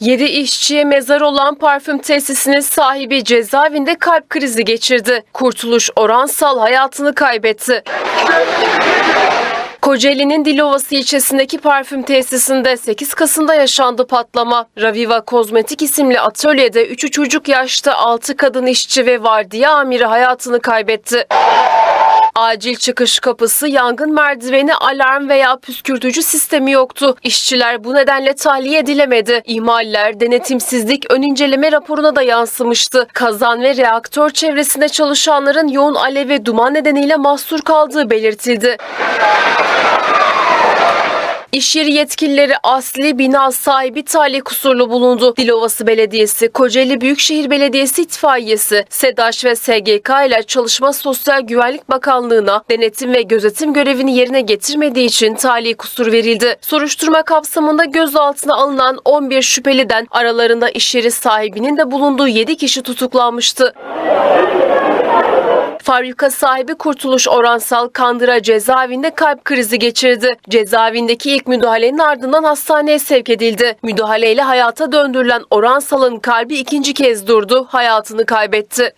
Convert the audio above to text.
7 işçiye mezar olan parfüm tesisinin sahibi cezaevinde kalp krizi geçirdi. Kurtuluş Oransal hayatını kaybetti. Kocaeli'nin Dilovası ilçesindeki parfüm tesisinde 8 Kasım'da yaşandı patlama. Raviva Kozmetik isimli atölyede 3'ü çocuk yaşta 6 kadın işçi ve vardiya amiri hayatını kaybetti. Acil çıkış kapısı, yangın merdiveni, alarm veya püskürtücü sistemi yoktu. İşçiler bu nedenle tahliye edilemedi. İhmaller, denetimsizlik ön inceleme raporuna da yansımıştı. Kazan ve reaktör çevresinde çalışanların yoğun alev ve duman nedeniyle mahsur kaldığı belirtildi. İş yeri yetkilileri asli bina sahibi talih kusurlu bulundu. Dilovası Belediyesi, Kocaeli Büyükşehir Belediyesi itfaiyesi, SEDAŞ ve SGK ile Çalışma Sosyal Güvenlik Bakanlığı'na denetim ve gözetim görevini yerine getirmediği için talih kusur verildi. Soruşturma kapsamında gözaltına alınan 11 şüpheliden aralarında iş yeri sahibinin de bulunduğu 7 kişi tutuklanmıştı. Fabrika sahibi Kurtuluş Oransal Kandıra cezaevinde kalp krizi geçirdi. Cezaevindeki ilk müdahalenin ardından hastaneye sevk edildi. Müdahaleyle hayata döndürülen Oransal'ın kalbi ikinci kez durdu, hayatını kaybetti.